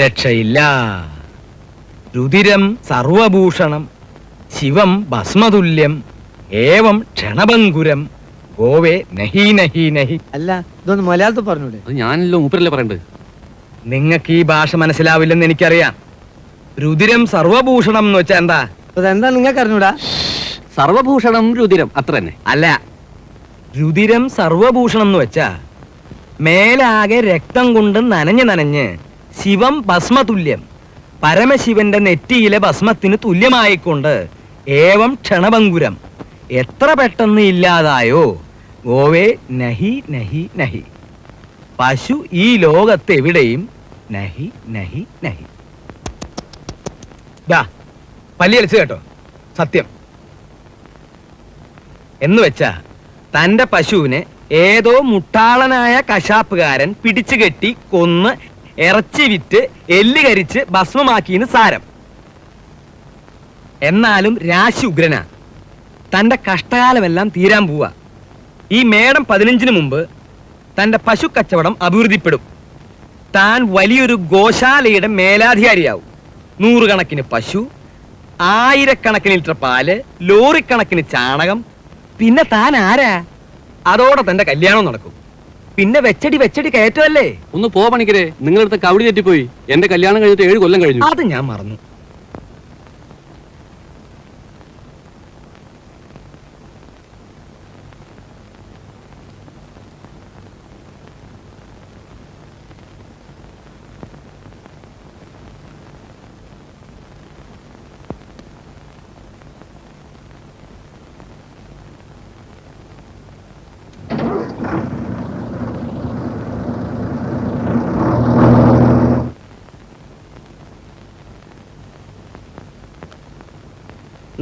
രക്ഷയില്ല. രുതിരം സർവഭൂഷണം ശിവം ഭസ്മതുല്യം ഏവം ക്ഷണഭങ്കുരം ഗോവേ നഹി നഹി നഹി. അല്ല ഇതൊന്ന് മലയാളത്തിൽ പറഞ്ഞൂടെ? അത് ഞാനല്ലോ മൂപ്പരല്ലേ പറയണ്ടത്? നിങ്ങൾക്ക് ഈ ഭാഷ മനസ്സിലാവില്ലെന്ന് എനിക്കറിയാം. രുതിരം സർവഭൂഷണം എന്ന് വെച്ചാ എന്താ? അതെന്താ എന്താ നിങ്ങൾക്ക് അറിഞ്ഞൂടാ? സർവഭൂഷണം രുതിരം അത്ര തന്നെ. അല്ല രുതിരം സർവഭൂഷണം എന്ന് വെച്ചാ മേലാകെ രക്തം കൊണ്ട് നനഞ്ഞ് നനഞ്ഞ് ശിവം ഭസ്മതുല്യം. പരമശിവന്റെ നെറ്റിയിലെ ഭസ്മത്തിന് തുല്യമായിക്കൊണ്ട് ഏവം ക്ഷണഭങ്കുരം. എത്ര പെട്ടെന്ന് ഇല്ലാതായോ? ഗോവേ നഹി നഹി നഹി. പശു ഈ ലോകത്ത് എവിടെയും നഹി നഹി നഹി. ദാ പല്ലിയലിച്ച് കേട്ടോ. സത്യം. എന്ന് വെച്ചാ തന്റെ പശുവിനെ ഏതോ മുട്ടാളനായ കശാപ്പുകാരൻ പിടിച്ചു കെട്ടി കൊന്ന് ഇറച്ചി വിറ്റ് എല്ല് കരിച്ച് ഭസ്മമാക്കിന്ന് സാരം. എന്നാലും രാശി ഉഗ്രനാ. തന്റെ കഷ്ടകാലമെല്ലാം തീരാൻ പോവാ. ഈ മേടം പതിനഞ്ചിന് മുമ്പ് തന്റെ പശു കച്ചവടം അഭിവൃദ്ധിപ്പെടും. താൻ വലിയൊരു ഗോശാലയുടെ മേലാധികാരിയാവും. നൂറുകണക്കിന് പശു ആയിരക്കണക്കിന് ലിറ്റർ പാൽ ലോറിക്കണക്കിന് ചാണകം. പിന്നെ താൻ ആരാ? അതോടെ തന്റെ കല്യാണം നടക്കും. പിന്നെ വെച്ചടി വെച്ചടി കയറ്റമല്ലേ ഒന്ന് പോ പണിക്കരെ. നിങ്ങളടുത്ത് കവടി തെറ്റിപ്പോയി. എന്റെ കല്യാണം കഴിഞ്ഞിട്ട് ഏഴ് കൊല്ലം കഴിഞ്ഞു. അത് ഞാൻ മറന്നു.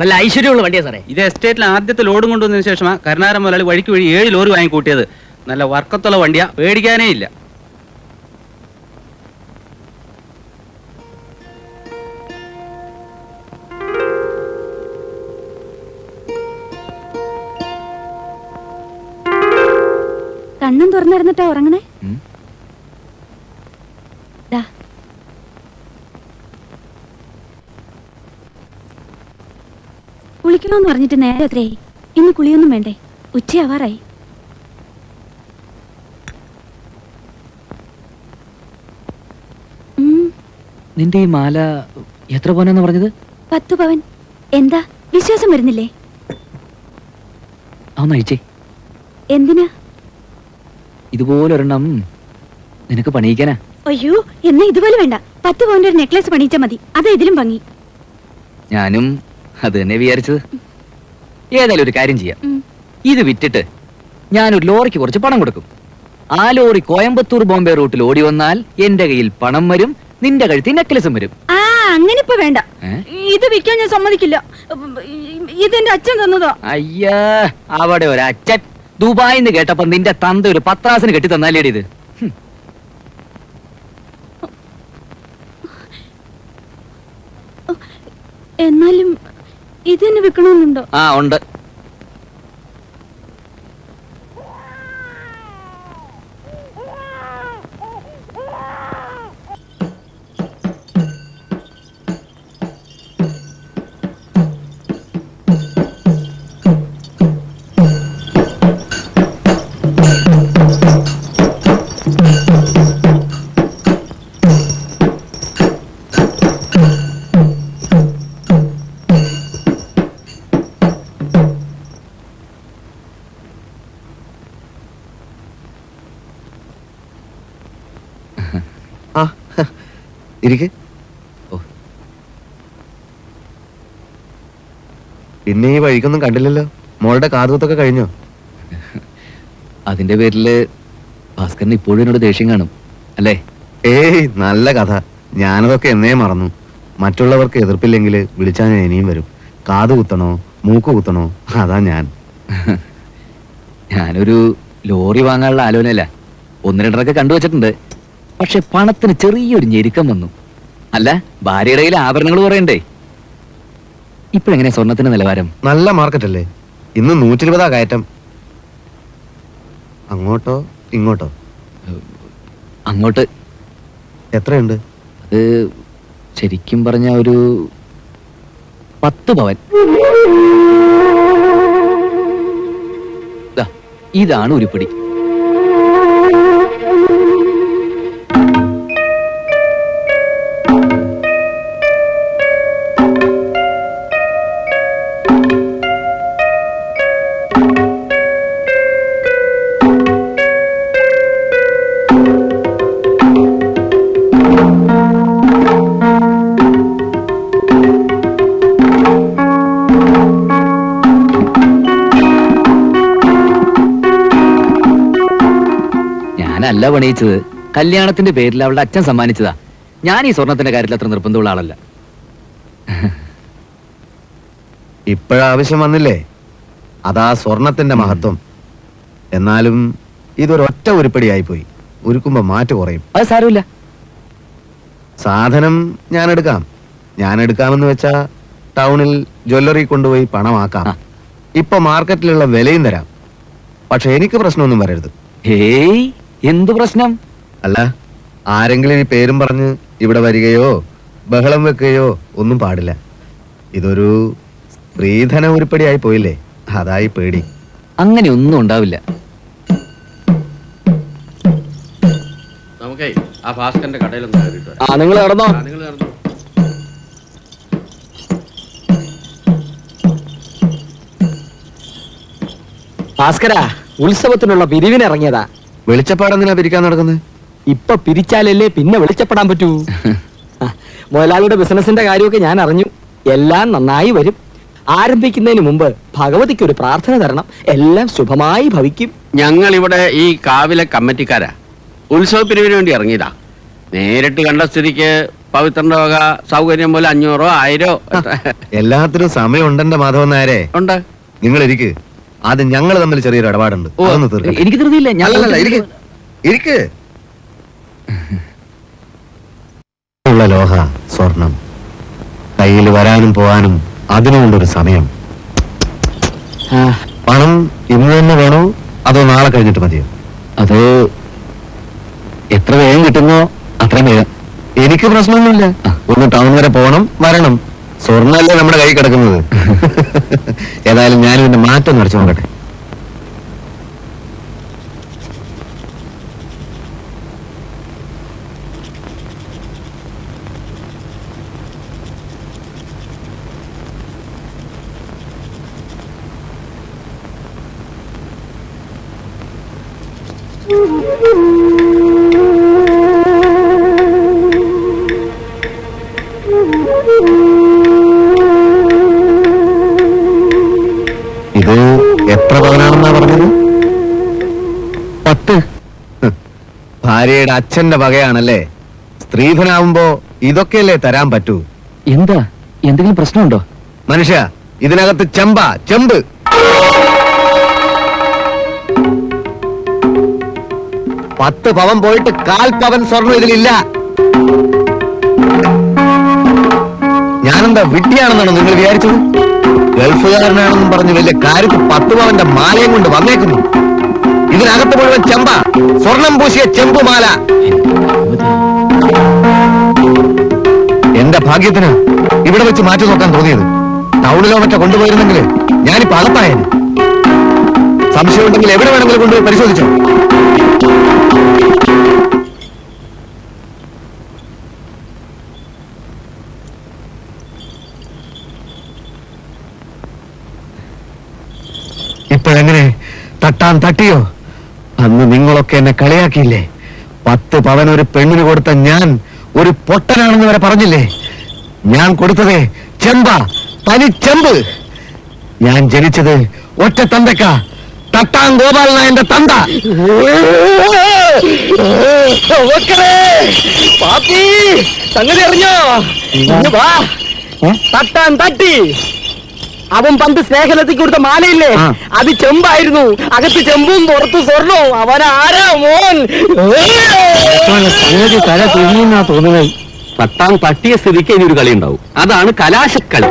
നല്ല ഐശ്വര്യമുള്ള വണ്ടിയാ സാറേ. ഇത് എസ്റ്റേറ്റിൽ ആദ്യത്തെ ലോഡ് കൊണ്ടുവന്നതിന് ശേഷമാ കരുണാകരൻ മുതലാളി വഴിക്ക് വഴി ഏഴ് ലോറി വാങ്ങി കൂട്ടിയത് നല്ല വർക്കത്തുള്ള വണ്ടിയാ. പേടിക്കാനേ ഇല്ല. കണ്ണും തുറന്നിരുന്നിട്ടാ ഉറങ്ങണേ ഉം. ദാ. കുളിക്കണമെന്ന് പറഞ്ഞിട്ട് നേരെ അത്രേ ഇന്ന് കുളിയൊന്നും വേണ്ടേ. ഉച്ചയാവാറായി. നിന്റെ ഈ മാല എത്ര പോനാന്ന് പറഞ്ഞത്? പത്ത് പവൻ. എന്താ? വിശ്വാസം വരുന്നില്ലേ? അതൊന്ന് എന്തിനാ എന്തിനാ? ഇതുപോലൊരെണ്ണം നിനക്ക് പണിയിക്കാനാ. അയ്യോ എന്നാ ഇതുപോലെ വേണ്ട. പത്ത് പവന്റെ ഒരു നെക്ലേസ് പണിയിച്ചാ മതി. അതാ ഇതിലും ഭംഗി. ഞാനും അത് തന്നെ വിചാരിച്ചത്. ഏതായാലും ഒരു കാര്യം ചെയ്യാം. ഇത് വിറ്റിട്ട് ഞാനൊരു ലോറിക്ക് കുറച്ച് പണം കൊടുക്കും. ആ ലോറി കോയമ്പത്തൂർ ബോംബെ റൂട്ടിൽ ഓടി വന്നാൽ എന്റെ കയ്യിൽ പണം വരും നിന്റെ കഴുത്തിൽ നെക്ലസും വരും. ആ അങ്ങനെ ഇപ്പൊ വേണ്ട ഇത് വിൽക്കാൻ ഞാൻ സമ്മതിക്കില്ല. ഇതെന്റെ അച്ഛൻ തന്നതോ. അയ്യാ അവിടെ ഒരു അച്ഛൻ ദുബായിന്ന് കേട്ടപ്പോ നിന്റെ തന്ത ഒരു പത്രാസിന് കെട്ടി തന്നാലേടി ഇത്? ഹും. എന്നാലും തന്നെ വെക്കണമെന്നുണ്ടോ? ആ ഉണ്ട്. ഇരിക്ക്. ഓ. പിന്നെ ഈ വഴിക്കൊന്നും കണ്ടില്ലല്ലോ. മോളുടെ കാതുകുത്തൊക്കെ കഴിഞ്ഞോ? അതിന്റെ പേരിൽ ഭാസ്കറിന് ഇപ്പോഴും എന്നോട് ദേഷ്യം കാണും അല്ലേ? ഏയ് നല്ല കഥ. ഞാനതൊക്കെ എന്നേ മറന്നു. മറ്റുള്ളവർക്ക് എതിർപ്പില്ലെങ്കിൽ വിളിച്ചാൽ ഞാൻ ഇനിയും വരും. കാത് കുത്തണോ മൂക്ക് കുത്തണോ അതാ ഞാൻ. ഞാനൊരു ലോറി വാങ്ങാനുള്ള ആലോചനയല്ല. ഒന്ന് രണ്ടരൊക്കെ കണ്ടുവച്ചിട്ടുണ്ട്. പക്ഷെ പണത്തിന് ചെറിയൊരു ഞെരുക്കം വന്നു. അല്ല ഭാര്യയുടെ കയ്യിൽ ആഭരണങ്ങൾ പറയണ്ടേ ഇപ്പോഴെങ്ങനെ സ്വർണത്തിന്റെ നിലവാരം? നല്ല മാർക്കറ്റ് അല്ലേ ഇന്ന് നൂറ്റി ഇരുപതാ കയറ്റം. അങ്ങോട്ടോ ഇങ്ങോട്ടോ? അങ്ങോട്ട്. എത്രയുണ്ട്? അത് ശരിക്കും പറഞ്ഞ ഒരു പത്ത് പവൻ. ദാ, ഇതാണ് ഉരുപ്പടി ഞാനല്ല പണിയിച്ചത് കല്യാണത്തിന്റെ പേരിൽ അവളുടെ അച്ഛൻ സമ്മാനിച്ചതാ. ഞാൻ ഈ സ്വർണത്തിന്റെ കാര്യത്തിൽ അത്ര നിർബന്ധമുള്ള ആളല്ല. ഇപ്പോഴാവശ്യം വന്നില്ലേ? അതാ സ്വർണത്തിന്റെ മഹത്വം. എന്നാലും ഇതൊരൊറ്റ ഉരുപ്പടിയായി പോയി ഉരുക്കുമ്പോ മാറ്റു കുറയും. അത് സാരമില്ല. സാധനം ഞാൻ എടുക്കാം ഞാൻ എടുക്കാമെന്ന് വെച്ചാ ടൗണിൽ ജ്വല്ലറി കൊണ്ടുപോയി പണമാക്കാം. ഇപ്പൊ മാർക്കറ്റിലുള്ള വിലയും തരാം. പക്ഷെ എനിക്ക് പ്രശ്നമൊന്നും വരരുത്. ഹേയ്! എന്തു പ്രശ്നം? അല്ല ആരെങ്കിലും ഈ പേരും പറഞ്ഞ് ഇവിടെ വരികയോ ബഹളം വെക്കുകയോ ഒന്നും പാടില്ല. ഇതൊരു സ്ത്രീധന ഉരുപ്പടിയായി പോയില്ലേ? അതായി പേടി. അങ്ങനെ ഒന്നും ഉണ്ടാവില്ല. നമുക്കേ ആ ഭാസ്കറിന്റെ കടയിലൊന്ന് കയറിയിട്ട് വരാം. ആ നിങ്ങൾ നടന്നോ? ആ, നിങ്ങൾ നടന്നോ. ഭാസ്കര ഉത്സവത്തിനുള്ള പിരിവിനിറങ്ങിയതാ വെളിച്ചപ്പാടെന്തിനാ പിരിക്കാൻ നടക്കുന്നത് ഇപ്പൊ പിരിച്ചാലല്ലേ പിന്നെ വെളിച്ചപ്പെടാൻ പറ്റൂ. മുതലാളിയുടെ ബിസിനസിന്റെ കാര്യമൊക്കെ ഞാൻ അറിഞ്ഞു. എല്ലാം നന്നായി വരും. ആരംഭിക്കുന്നതിന് മുമ്പ് ഭഗവതിക്ക് ഒരു പ്രാർത്ഥന തരണം. എല്ലാം ശുഭമായി ഭവിക്കും. ഞങ്ങൾ ഇവിടെ ഈ കാവിലെ കമ്മിറ്റിക്കാരാ. ഉത്സവ പിരിവിന് വേണ്ടി ഇറങ്ങിയതാ. നേരിട്ട് കണ്ട സ്ഥിതിക്ക് പവിത്രന്റെ വക സൗകര്യം പോലെ അഞ്ഞൂറോ ആയിരോ. എല്ലാത്തിനും സമയം ഉണ്ടെന്റെ മാധവൻ നായരെ. ഉണ്ട്. നിങ്ങൾ ഇരിക്ക് ആദ്യം ഞങ്ങൾ തമ്മിൽ ചെറിയൊരു ഇടപാടുണ്ട്. അതൊന്ന് തീർക്കട്ടെ. എനിക്ക് ധൃതിയില്ല ഞാൻ അല്ലല്ല ഇരിക്ക്. ഇരിക്ക്. ഉള്ള ലോഹ സ്വർണം. കയ്യിൽ വരാനും പോവാനും അതിനുകൊണ്ടൊരു സമയം. ആ, പണം ഇന്ന് തന്നെ വേണോ? അതോ നാളെ കഴിഞ്ഞിട്ട് മതിയോ? അത് എത്ര വേഗം കിട്ടുന്നോ അത്രയും വേഗം. എനിക്ക് പ്രശ്നമൊന്നുമില്ല. ഒന്ന് ടൗൺ വരെ പോകണം വരണം. സ്വർണല്ലേ നമ്മുടെ കൈ കിടക്കുന്നത്. ഏതായാലും ഞാനും എന്റെ മാറ്റം നിറച്ചു നോക്കട്ടെ ഇത് എത്ര പവനാണെന്നാ പറഞ്ഞത്? പത്ത്. ഭാര്യയുടെ അച്ഛന്റെ വകയാണല്ലേ? സ്ത്രീധനാവുമ്പോ ഇതൊക്കെയല്ലേ തരാൻ പറ്റൂ? എന്താ? എന്തെങ്കിലും പ്രശ്നമുണ്ടോ? മനുഷ്യ ഇതിനകത്ത് ചെമ്പ ചെമ്പ്. പത്ത് പവൻ പോയിട്ട് കാൽ പവൻ സ്വർണം ഇതിലില്ല. ഞാനെന്താ വിട്ടിയാണെന്നാണോ നിങ്ങൾ വിചാരിച്ചത്? ഗൾഫുകാരനാണെന്നും പറഞ്ഞ് വലിയ കാര്യത്തിൽ പത്ത് മാലയും കൊണ്ട് വന്നേക്കുന്നു. ഇതിനകത്ത് മുഴുവൻ ചെമ്പ സ്വർണം പൂശിയ ചെമ്പുമാല. എന്റെ ഭാഗ്യത്തിന് ഇവിടെ വെച്ച് മാറ്റി നോക്കാൻ തോന്നിയത്. ടൗണിലോ മറ്റോ കൊണ്ടുപോയിരുന്നെങ്കിൽ ഞാനിപ്പോ അളപ്പായേനെ സംശയമുണ്ടെങ്കിൽ എവിടെ വേണമെങ്കിലും കൊണ്ടുപോയി പരിശോധിച്ചോ? ഇപ്പോഴെങ്ങനെ തട്ടാൻ തട്ടിയോ? അന്ന് നിങ്ങളൊക്കെ എന്നെ കളിയാക്കിയില്ലേ? പത്ത് പവൻ ഒരു പെണ്ണിന് കൊടുത്ത ഞാൻ ഒരു പൊട്ടനാണെന്ന് വരെ പറഞ്ഞില്ലേ? ഞാൻ കൊടുത്തത് ചെമ്പ തനി ചെമ്പ്. ഞാൻ ജനിച്ചത് ഒറ്റ തന്തക്ക തട്ടാൻ ഗോപാലന എന്റെ തന്ത. സംഗതി അറിഞ്ഞോ? വാ. തട്ടാൻ തട്ടി. അവൻ പന്ത് സ്നേഹലത്തിക്ക് കൊടുത്ത മാലയില്ലേ? അത് ചെമ്പായിരുന്നു. അകത്ത് ചെമ്പും പുറത്ത് സ്വർണവും. അവൻ ആരാ മോൻ? തല തുണിയെന്നാ തോന്നുന്നത്. പത്താം തട്ടിയ സ്ഥിതിക്ക് ഇനി ഒരു കളി ഉണ്ടാവും അതാണ് കലാശക്കളി.